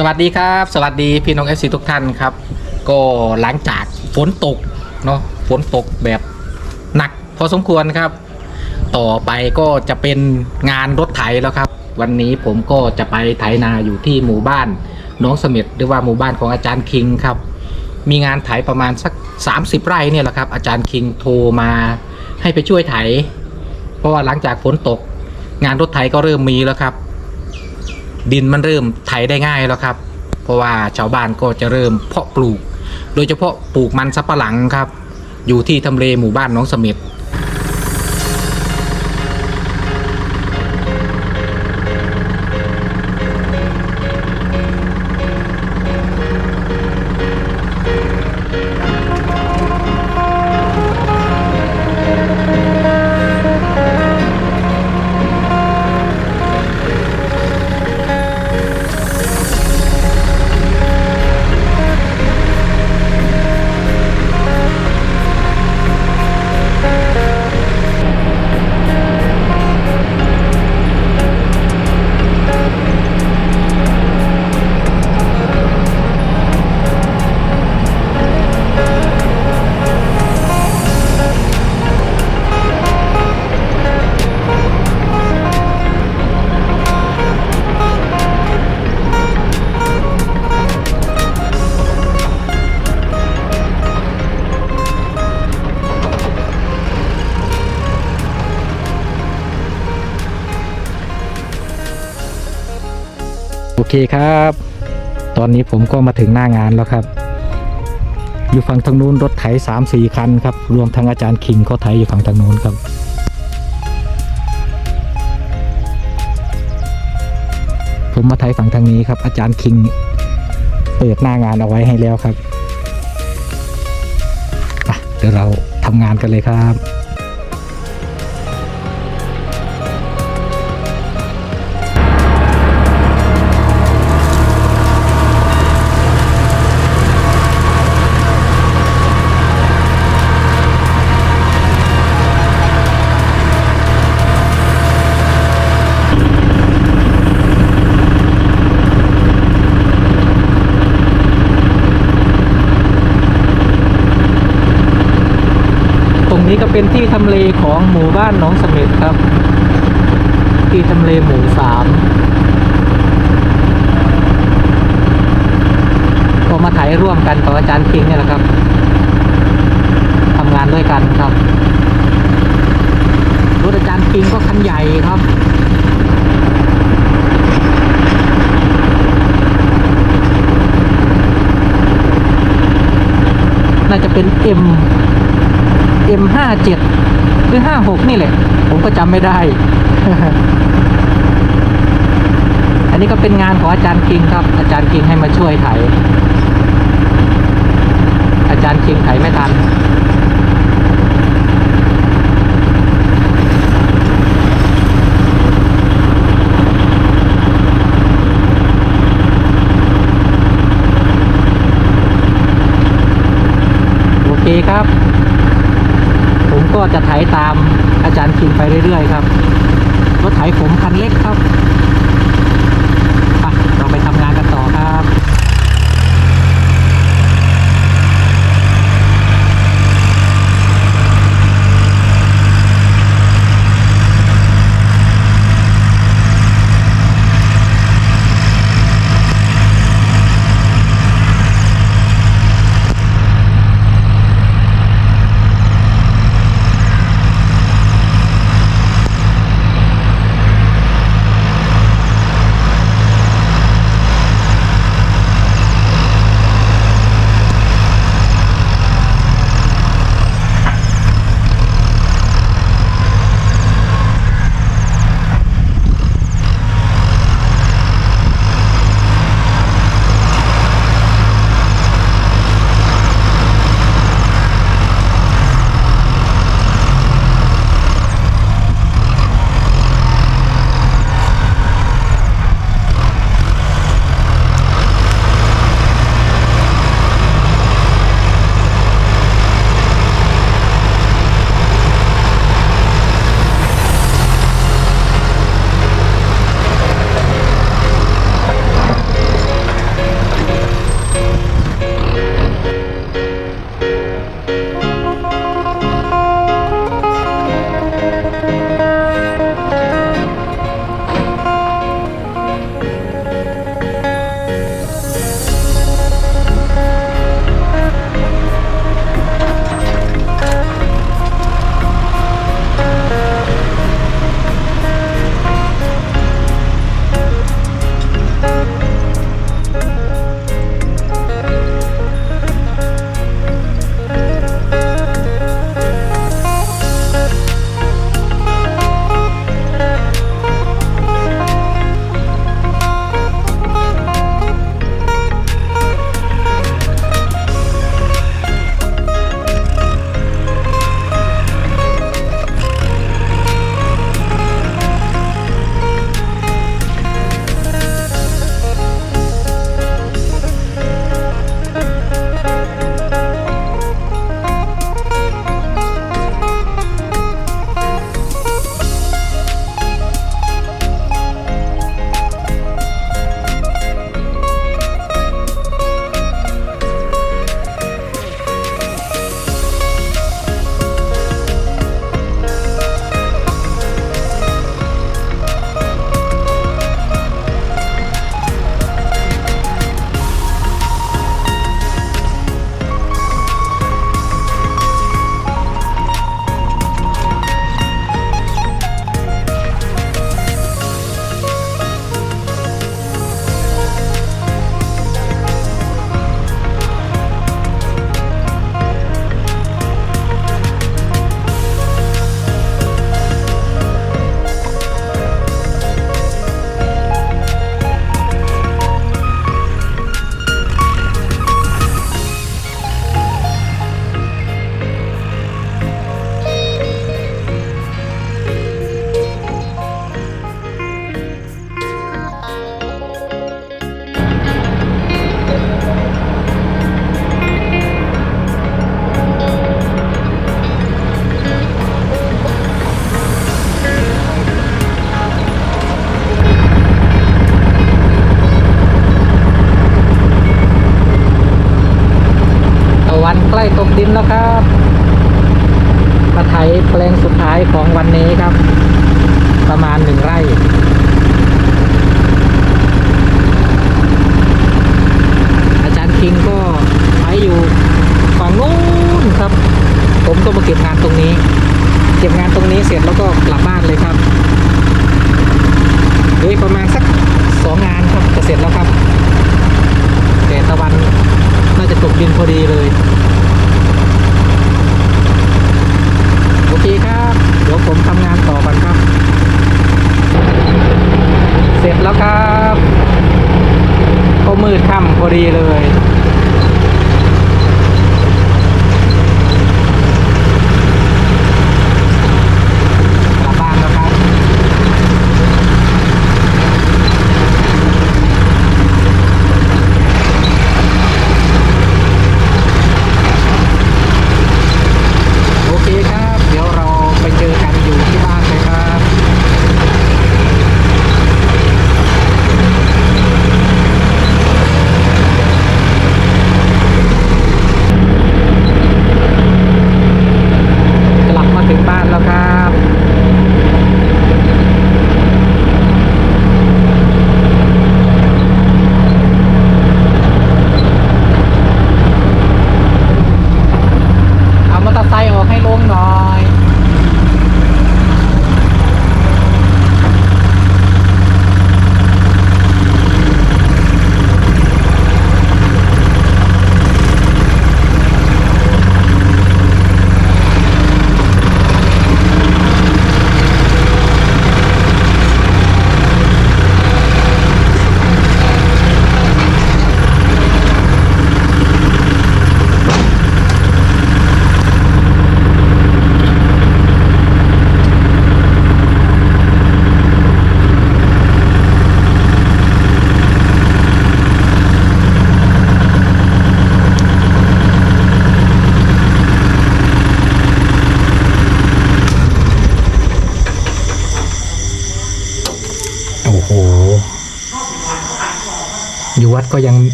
สวัสดีครับ สวัสดีพี่น้องเอฟซีทุกท่านครับ ก็หลังจากฝนตกเนาะฝนตกแบบหนักพอสมควรครับ ต่อไปก็จะเป็นงานรถไถแล้วครับ วันนี้ผมก็จะไปไถนาอยู่ที่หมู่บ้านน้องเสม็ดหรือว่าหมู่บ้านของอาจารย์คิงครับ มีงานไถประมาณสัก 30 ไร่เนี่ยแหละครับอาจารย์คิงโทรมาให้ไปช่วยไถ เพราะว่าหลังจากฝนตก งานรถไถก็เริ่มมีแล้วครับ ดินมันเริ่มไถได้ง่ายแล้วครับ เพราะว่าชาวบ้านก็จะเริ่มเพาะปลูก โดยเฉพาะปลูกมันสับปะหลังครับ อยู่ที่ทำเลหมู่บ้านน้องสม็ด เคครับ ตอนนี้ผมก็มาถึงหน้างานแล้วครับ อยู่ฝั่งทางนู้นรถไถสามสี่คันครับ รวมทั้งอาจารย์คิงก็ไถอยู่ฝั่งทางนู้นครับผมมาไถฝั่งทางนี้ครับ อาจารย์คิงเปิดหน้างานเอาไว้ให้แล้วครับเดี๋ยวเราทำงานกันเลยครับ เป็นที่ทำเลของหมู่บ้านหนองเสม็ดครับ ที่ทำเลหมู่สามก็มาถ่ายร่วมกันกับอาจารย์คิงเนี่ยแหละครับทำงานด้วยกันครับรถอาจารย์คิงก็คันใหญ่ครับน่าจะเป็น M M ห้าเจ็ดหรือห้าหกนี่แหละ ผมก็จำไม่ได้ อันนี้ก็เป็นงานของอาจารย์คิงครับ อาจารย์คิงให้มาช่วยไถ อาจารย์คิงไถไม่ทัน โอเคครับ ผม ก็จะไถตามอาจารย์คิงไปเรื่อยๆ ครับรถไถผมคันเล็กครับ วันใกล้ตกดินแล้วครับมาไถแปลงสุดท้ายของวันนี้ครับ ประมาณหนึ่งไร่อาจารย์คิงก็ไถอยู่ฝั่งนู้นครับ ผมก็มาเก็บงานตรงนี้ เก็บงานตรงนี้เสร็จแล้วก็กลับบ้านเลยครับเหลืออีกประมาณสักสองงานครับจะเสร็จแล้วครับ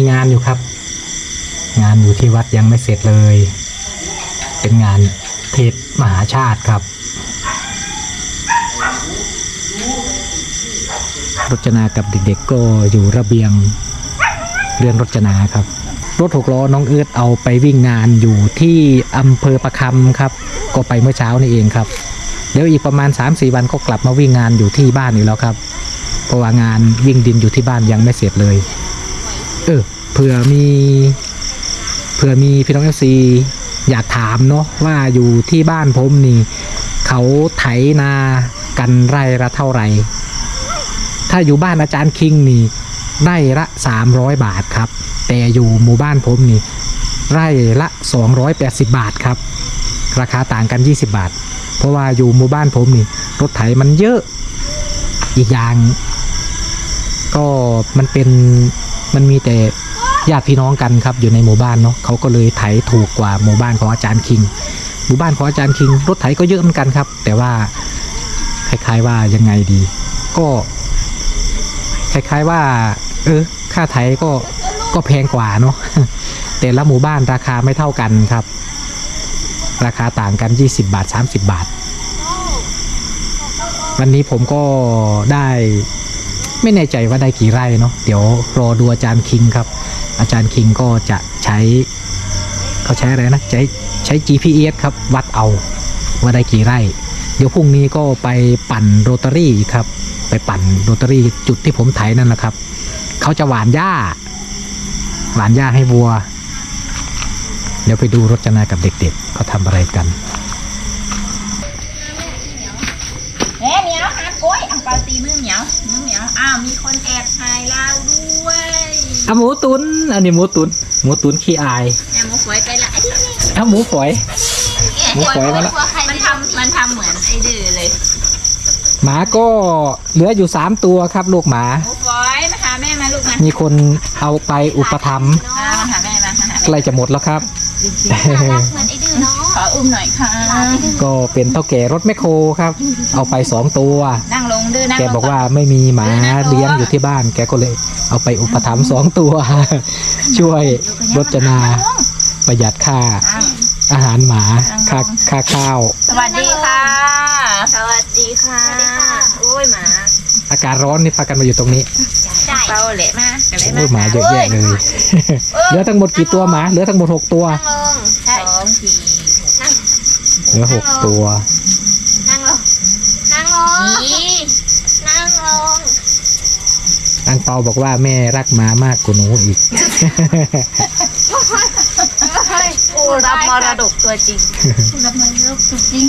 มีงานอยู่ครับ งานอยู่ที่วัดยังไม่เสร็จเลย เป็นงานเทศมหาชาติครับรจนากับเด็กๆก็อยู่ระเบียงเรือนรจนาครับ รถหกล้อน้องเอิร์ธเอาไปวิ่งงานอยู่ที่อำเภอประคำครับ ก็ไปเมื่อเช้านี่เองครับเดี๋ยวอีกประมาณ 3-4 วันก็กลับมาวิ่งงานอยู่ที่บ้านอีกแล้วครับ เพราะว่างานวิ่งดินอยู่ที่บ้านยังไม่เสร็จเลย เออเผื่อมีเผื่อมีพี่น้องเอฟซีอยากถามเนาะว่าอยู่ที่บ้านผมนี่ เขาไถนากันไร่ละเท่าไหร่ ถ้าอยู่บ้านอาจารย์คิงนี่ไร่ละ 300 บาทครับ แต่อยู่หมู่บ้านผมนี่ ไร่ละ 280 บาทครับ ราคาต่างกัน 20 บาท เพราะว่าอยู่หมู่บ้านผมนี่ รถไถมันเยอะ อีกอย่าง ก็มันเป็น มันมีแต่ญาติพี่น้องกันครับอยู่ในหมู่บ้านเนาะเขาก็เลยไถถูกกว่าหมู่บ้านของอาจารย์คิง หมู่บ้านของอาจารย์คิง รถไถก็เยอะเหมือนกันครับ แต่ว่าคล้ายๆว่ายังไงดี ก็คล้ายๆว่า เออค่าไถก็ก็แพงกว่าเนาะแต่ละหมู่บ้านราคาไม่เท่ากันครับ ราคาต่างกัน 20 บาท 30 บาท วันนี้ผมก็ได้ ไม่แน่ใจว่าได้กี่ไร่เนาะเดี๋ยวรอดูอาจารย์คิงครับ อาจารย์คิงก็จะใช้เขาใช้อะไรนะใช้ใช้ GPS ครับวัดเอาว่าได้กี่ไร่ เดี๋ยวพรุ่งนี้ก็ไปปั่นโรตารี่ครับ ไปปั่นโรตารี่จุดที่ผมไถนั่นแหละครับเขาจะหวานหญ้า หวานหญ้าให้วัว เดี๋ยวไปดูรจนากับเด็กๆเขาทำอะไรกัน แหมเหมียวหาโก้ยอังเปาตีมือเหมียวมือเหมียวอ้าวมีคนแอบถ่ายเราด้วยอะหมูตุนอันนี้หมูตุนหมูตุนขี้อายแม่หมูฝอยไกลละไอ้นี่นี่อะหมูฝอย หมูฝอยมาละ มันทำมันทำเหมือนไอ้ดื้อเลยหมาก็เหลืออยู่สามตัวครับ ลูกหมา หมูฝอยมาหาแม่มาลูกมามีคนเอาไปอุปถัมภ์อ่ามาหาแม่มามาหาใกล้จะหมดแล้วครับเหมือนไอ้ดื้อเนาะขออุ้มหน่อยค่ะ ก็เป็นเท่าแก่รถแมคโครครับ เอาไปสองตัว นั่งลง ดื้อนั่งแกลงบอกว่าไม่มีหมาเลี้ยงอยู่ที่บ้าน แกก็เลยเอาไปอุปถัมภ์สองตัว ช่วยรจนาประหยัดค่าอ้าวอาหารหมาค่าค่าข้าว สวัสดีค่ะ สวัสดีค่ะ โอ้ยหมา อากาศร้อนนี่พากันมาอยู่ตรงนี้ใช่เป้าเละมากเละโอ้ยหมาเยอะแยะเลยเหลือทั้งหมดกี่ตัวหมาเหลือทั้งหมดหกตัวนั่งลงใช่สองทีนั่งเหลือหกตัว นั่งลง นั่งลง อี นั่งลง อังเปาบอกว่าแม่รักหมามากกว่าหนูอีก ผู้รับมรดกตัวจริงรับมาลูกจริง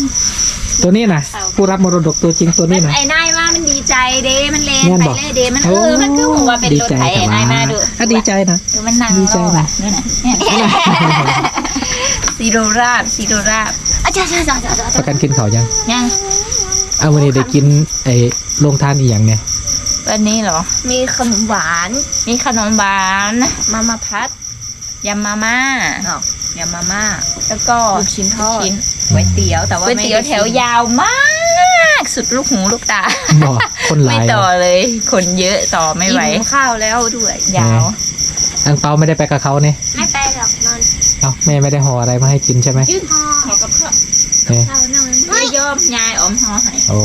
ตัวนี้นะผู้รับมรดกตัวจริงตัวนี้นะ ไอ้นายมามันดีใจเด้มันเลนแม่นไปบอก เลยเด้มันเออมันคือหัวเป็นรถไถไอ้นายมาดูอะดีใจนะ ดูมันนั่งดีใจรอนะนะ นี่ยซีโรราบซีโรราบอาจารย์อาจารย์อาจารย์ประกันกินเขาวยังยัง เอาวันนี้ได้กินไอ้โรงทานอีหยังเนี่ย วันนี้เหรอ มีขนมหวาน มีขนมหวานมามาพัดยำมาม่าเนาะยำมาม่า แล้วก็ลูกชิ้นทอดชิ้นก๋วยเตี๋ยวแต่ว่าก๋วยไม่เตี๋ยวได้แถวยาวมาก สุดลูกหูลูกตาบอกคนหไม่ลายต่อเลย คนเยอะต่อไม่ไหวกินข้าวแล้วด้วยยาวอังเปาไม่ได้ไปกับเขาเนี่ยไม่ไปหรอกนอนเอ้าแม่ไม่ได้ห่ออะไรมาให้กินใช่ไหมยืดคอขอกับข้าว ยอมยายอมหอให้โอ้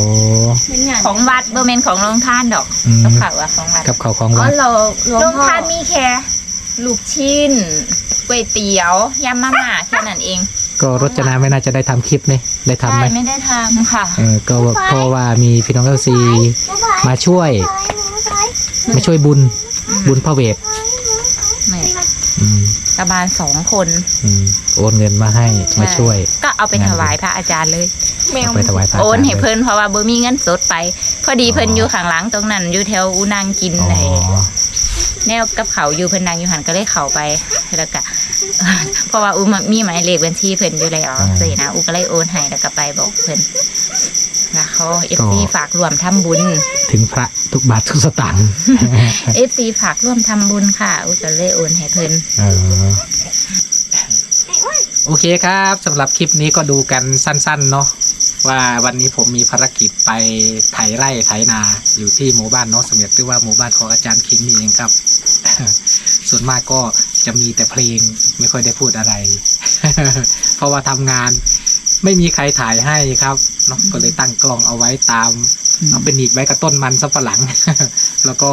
เป็นอย่างของวัดเบอร์เมนของโรงทานดอกอืม กับข้าวอะของวัดกับเขาวของอ๋อวัดเราหลวงโรงพ่อทานมีแค่ลูกชิ้นก๋วยเตี๋ยวยำมาม่าแค่นั้นเองก็รจนาไม่น่าจะได้ทำคลิปนี่ได้ทำไหมใช่ไม่ได้ทำค่ะเออก็เพราะว่ามีพี่น้องเอลซีมาช่วย มาช่วยบุญ บุญพระเวทไม่อืม ตาบานสองคนอืมโอนเงินมาให้มาช่วย ก็เอาไปถวายพระอาจารย์เลย แมวเอาไปถวายพระโอนจารย์ให้เลยเพิ่นเพราะว่าบ่มีเงินสดไป พอดีเพิ่นอยู่ข้างหลังตรงนั้นอยู่แถวอูนางกินอ๋อไอ้แนวกับเขาอยู่เพิ่นนางอยู่หันก็เลยเข้าไปแล้วก็ เพราะว่าอูมีหมายเลขบัญชีเพิ่นอยู่แล้วสินะอูก็เลยโอนให้แล้วก็ไปบอกเพิ่น แล้วเขาเอฟซีฝากรวมทำบุญ ถึงพระทุกบาททุกสตางค์เอฟซีฝากร่วมทำบุญค่ะอูก็เลยโอนให้เพิ่นเออโอเคครับสำหรับคลิปนี้ก็ดูกันสั้นๆเนาะว่าวันนี้ผมมีภารกิจไปไถไร่ไถนาอยู่ที่หมู่บ้านน้องเสมียดหรือว่าหมู่บ้านของอาจารย์คิงนี่เองครับ ส่วนมากก็จะมีแต่เพลงไม่ค่อยได้พูดอะไร เพราะว่าทำงาน ไม่มีใครถ่ายให้ครับเนาะก็เลยตั้งกล้องเอาไว้ตาม เอาเป็นหนีบไว้กับต้นมันสับปะหลัง แล้วก็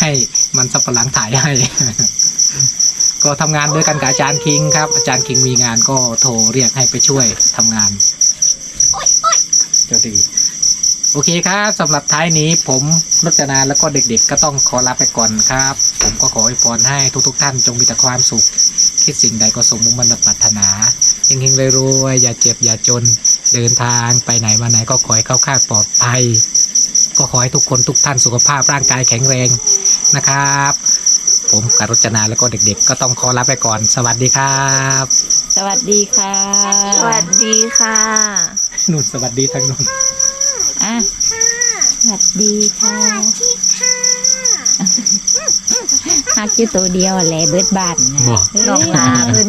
ให้มันสับปะหลังถ่ายให้ ก็ทำงานด้วยกันกับอาจารย์คิงครับ อาจารย์คิงมีงานก็โทรเรียกให้ไปช่วยทำงานเจ้าดีโอเคครับสำหรับท้ายนี้ผมรจนาแล้วก็เด็กๆ ก็ต้องขอลาไปก่อนครับ ผมก็ขออวยพรให้ทุกๆ ท่านจงมีแต่ความสุข คิดสิ่งใดก็สมมุ่งมั่นปรารถนาเฮงๆรวยๆอย่าเจ็บอย่าจนเดินทางไปไหนมาไหนก็ขอให้เข้าข้างปลอดภัย ก็ขอให้ทุกคนทุกท่านสุขภาพร่างกายแข็งแรงนะครับ ผมกับรจนาแล้วก็เด็กๆ ก็ต้องขอลาไปก่อน สวัสดีครับ สวัสดีค่ะ สวัสดีค่ะนุ่นสวัสดีทั้งนุ่นอะสวัสดีค่ะ ฮักอยู่ตัวเดียวแหละเบิดบ้านนะบอก ดอกหนาเพิ่น